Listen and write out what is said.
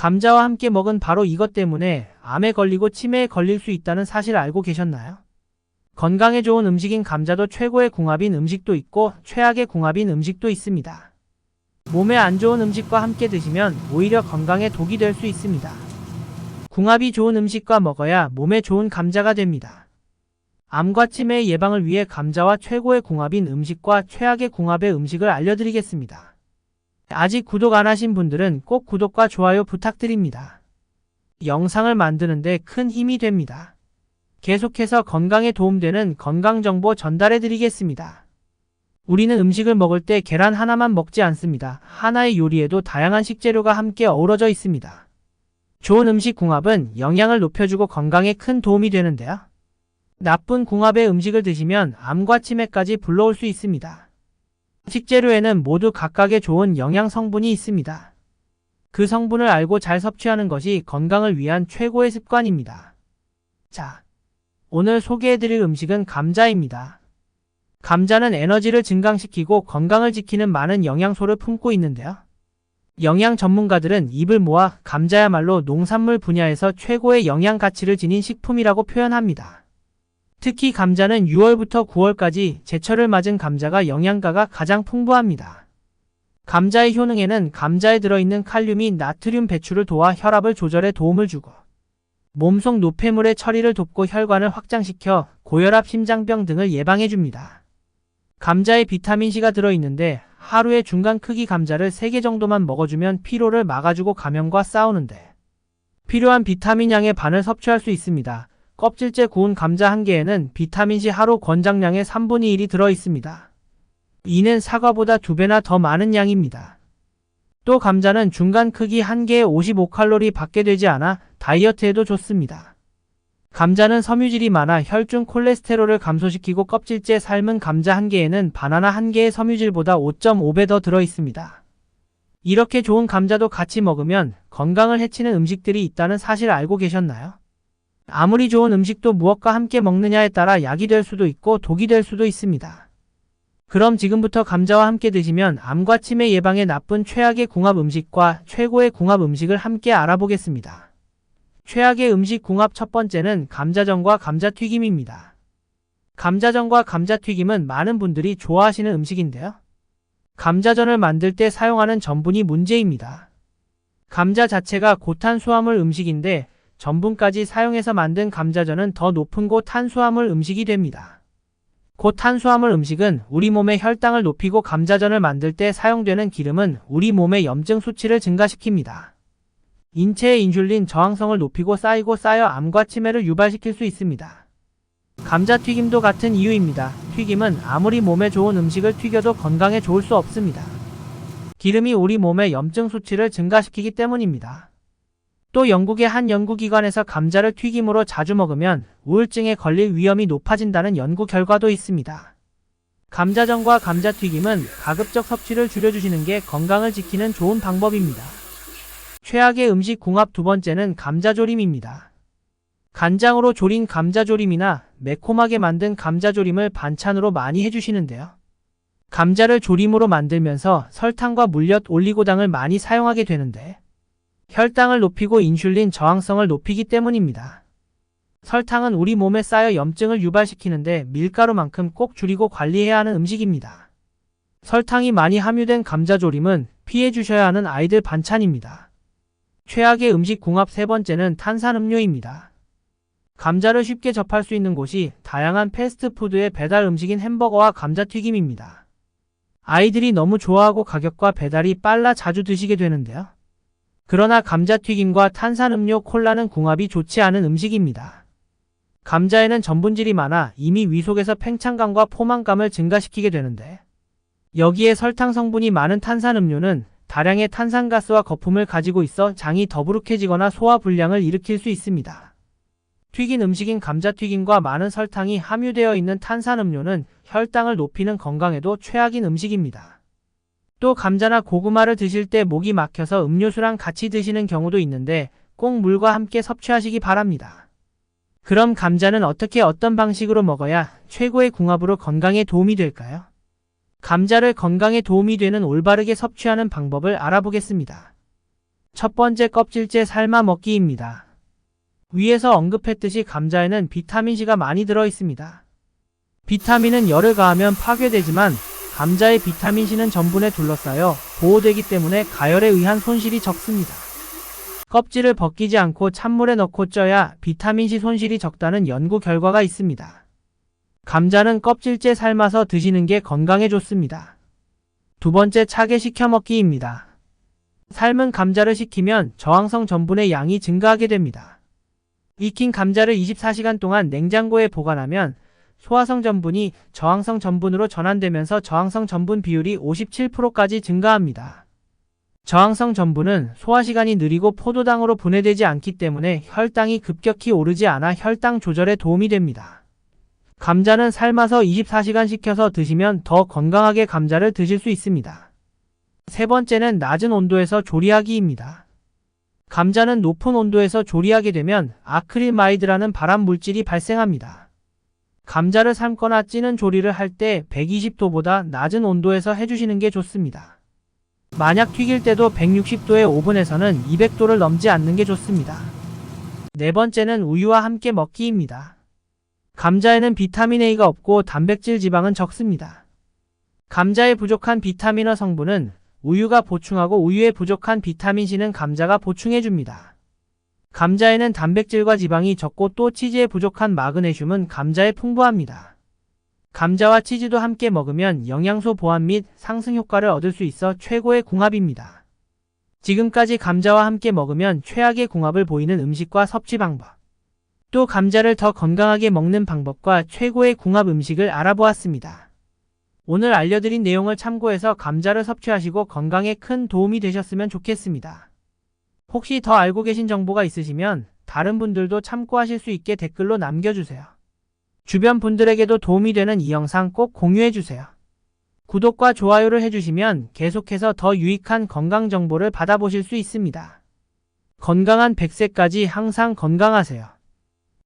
감자와 함께 먹은 바로 이것 때문에 암에 걸리고 치매에 걸릴 수 있다는 사실 알고 계셨나요? 건강에 좋은 음식인 감자도 최고의 궁합인 음식도 있고 최악의 궁합인 음식도 있습니다. 몸에 안 좋은 음식과 함께 드시면 오히려 건강에 독이 될 수 있습니다. 궁합이 좋은 음식과 먹어야 몸에 좋은 감자가 됩니다. 암과 치매 예방을 위해 감자와 최고의 궁합인 음식과 최악의 궁합의 음식을 알려드리겠습니다. 아직 구독 안 하신 분들은 꼭 구독과 좋아요 부탁드립니다. 영상을 만드는데 큰 힘이 됩니다. 계속해서 건강에 도움되는 건강정보 전달해 드리겠습니다. 우리는 음식을 먹을 때 계란 하나만 먹지 않습니다. 하나의 요리에도 다양한 식재료가 함께 어우러져 있습니다. 좋은 음식 궁합은 영양을 높여주고 건강에 큰 도움이 되는데요. 나쁜 궁합의 음식을 드시면 암과 치매까지 불러올 수 있습니다. 식재료에는 모두 각각의 좋은 영양 성분이 있습니다. 그 성분을 알고 잘 섭취하는 것이 건강을 위한 최고의 습관입니다. 자, 오늘 소개해드릴 음식은 감자입니다. 감자는 에너지를 증강시키고 건강을 지키는 많은 영양소를 품고 있는데요. 영양 전문가들은 입을 모아 감자야말로 농산물 분야에서 최고의 영양 가치를 지닌 식품이라고 표현합니다. 특히 감자는 6월부터 9월까지 제철을 맞은 감자가 영양가가 가장 풍부합니다. 감자의 효능에는 감자에 들어있는 칼륨이 나트륨 배출을 도와 혈압을 조절에 도움을 주고 몸속 노폐물의 처리를 돕고 혈관을 확장시켜 고혈압, 심장병 등을 예방해줍니다. 감자에 비타민C가 들어있는데 하루에 중간 크기 감자를 3개 정도만 먹어주면 피로를 막아주고 감염과 싸우는데 필요한 비타민 양의 반을 섭취할 수 있습니다. 껍질째 구운 감자 한 개에는 비타민C 하루 권장량의 3분의 1이 들어있습니다. 이는 사과보다 2배나 더 많은 양입니다. 또 감자는 중간 크기 한 개에 55칼로리 밖에 되지 않아 다이어트에도 좋습니다. 감자는 섬유질이 많아 혈중 콜레스테롤을 감소시키고 껍질째 삶은 감자 한 개에는 바나나 한 개의 섬유질보다 5.5배 더 들어 있습니다. 이렇게 좋은 감자도 같이 먹으면 건강을 해치는 음식들이 있다는 사실 알고 계셨나요? 아무리 좋은 음식도 무엇과 함께 먹느냐에 따라 약이 될 수도 있고 독이 될 수도 있습니다. 그럼 지금부터 감자와 함께 드시면 암과 치매 예방에 나쁜 최악의 궁합 음식과 최고의 궁합 음식을 함께 알아보겠습니다. 최악의 음식 궁합 첫 번째는 감자전과 감자튀김입니다. 감자전과 감자튀김은 많은 분들이 좋아하시는 음식인데요. 감자전을 만들 때 사용하는 전분이 문제입니다. 감자 자체가 고탄수화물 음식인데 전분까지 사용해서 만든 감자전은 더 높은 고 탄수화물 음식이 됩니다. 고 탄수화물 음식은 우리 몸의 혈당을 높이고 감자전을 만들 때 사용되는 기름은 우리 몸의 염증 수치를 증가시킵니다. 인체의 인슐린 저항성을 높이고 쌓이고 쌓여 암과 치매를 유발시킬 수 있습니다. 감자튀김도 같은 이유입니다. 튀김은 아무리 몸에 좋은 음식을 튀겨도 건강에 좋을 수 없습니다. 기름이 우리 몸의 염증 수치를 증가시키기 때문입니다. 또 영국의 한 연구기관에서 감자를 튀김으로 자주 먹으면 우울증에 걸릴 위험이 높아진다는 연구 결과도 있습니다. 감자전과 감자튀김은 가급적 섭취를 줄여주시는 게 건강을 지키는 좋은 방법입니다. 최악의 음식 궁합 두 번째는 감자조림입니다. 간장으로 조린 감자조림이나 매콤하게 만든 감자조림을 반찬으로 많이 해주시는데요. 감자를 조림으로 만들면서 설탕과 물엿, 올리고당을 많이 사용하게 되는데 혈당을 높이고 인슐린 저항성을 높이기 때문입니다. 설탕은 우리 몸에 쌓여 염증을 유발시키는데 밀가루만큼 꼭 줄이고 관리해야 하는 음식입니다. 설탕이 많이 함유된 감자조림은 피해 주셔야 하는 아이들 반찬입니다. 최악의 음식 궁합 세 번째는 탄산음료입니다. 감자를 쉽게 접할 수 있는 곳이 다양한 패스트푸드의 배달 음식인 햄버거와 감자튀김입니다. 아이들이 너무 좋아하고 가격과 배달이 빨라 자주 드시게 되는데요. 그러나 감자튀김과 탄산음료 콜라는 궁합이 좋지 않은 음식입니다. 감자에는 전분질이 많아 이미 위 속에서 팽창감과 포만감을 증가시키게 되는데 여기에 설탕 성분이 많은 탄산음료는 다량의 탄산가스와 거품을 가지고 있어 장이 더부룩해지거나 소화 불량을 일으킬 수 있습니다. 튀긴 음식인 감자튀김과 많은 설탕이 함유되어 있는 탄산음료는 혈당을 높이는 건강에도 최악인 음식입니다. 또 감자나 고구마를 드실 때 목이 막혀서 음료수랑 같이 드시는 경우도 있는데 꼭 물과 함께 섭취하시기 바랍니다. 그럼 감자는 어떻게 어떤 방식으로 먹어야 최고의 궁합으로 건강에 도움이 될까요? 감자를 건강에 도움이 되는 올바르게 섭취하는 방법을 알아보겠습니다. 첫 번째 껍질째 삶아 먹기입니다. 위에서 언급했듯이 감자에는 비타민C가 많이 들어 있습니다. 비타민은 열을 가하면 파괴되지만 감자의 비타민C는 전분에 둘러싸여 보호되기 때문에 가열에 의한 손실이 적습니다. 껍질을 벗기지 않고 찬물에 넣고 쪄야 비타민C 손실이 적다는 연구 결과가 있습니다. 감자는 껍질째 삶아서 드시는 게 건강에 좋습니다. 두 번째 차게 식혀 먹기입니다. 삶은 감자를 식히면 저항성 전분의 양이 증가하게 됩니다. 익힌 감자를 24시간 동안 냉장고에 보관하면 소화성 전분이 저항성 전분으로 전환되면서 저항성 전분 비율이 57%까지 증가합니다. 저항성 전분은 소화 시간이 느리고 포도당으로 분해되지 않기 때문에 혈당이 급격히 오르지 않아 혈당 조절에 도움이 됩니다. 감자는 삶아서 24시간 식혀서 드시면 더 건강하게 감자를 드실 수 있습니다. 세 번째는 낮은 온도에서 조리하기입니다. 감자는 높은 온도에서 조리하게 되면 아크릴마이드라는 발암 물질이 발생합니다. 감자를 삶거나 찌는 조리를 할 때 120도보다 낮은 온도에서 해주시는 게 좋습니다. 만약 튀길 때도 160도의 오븐에서는 200도를 넘지 않는 게 좋습니다. 네 번째는 우유와 함께 먹기입니다. 감자에는 비타민 A가 없고 단백질 지방은 적습니다. 감자에 부족한 비타민어 성분은 우유가 보충하고 우유에 부족한 비타민 C는 감자가 보충해줍니다. 감자에는 단백질과 지방이 적고 또 치즈에 부족한 마그네슘은 감자에 풍부합니다. 감자와 치즈도 함께 먹으면 영양소 보완 및 상승 효과를 얻을 수 있어 최고의 궁합입니다. 지금까지 감자와 함께 먹으면 최악의 궁합을 보이는 음식과 섭취 방법. 또 감자를 더 건강하게 먹는 방법과 최고의 궁합 음식을 알아보았습니다. 오늘 알려드린 내용을 참고해서 감자를 섭취하시고 건강에 큰 도움이 되셨으면 좋겠습니다. 혹시 더 알고 계신 정보가 있으시면 다른 분들도 참고하실 수 있게 댓글로 남겨주세요. 주변 분들에게도 도움이 되는 이 영상 꼭 공유해주세요. 구독과 좋아요를 해주시면 계속해서 더 유익한 건강 정보를 받아보실 수 있습니다. 건강한 100세까지 항상 건강하세요.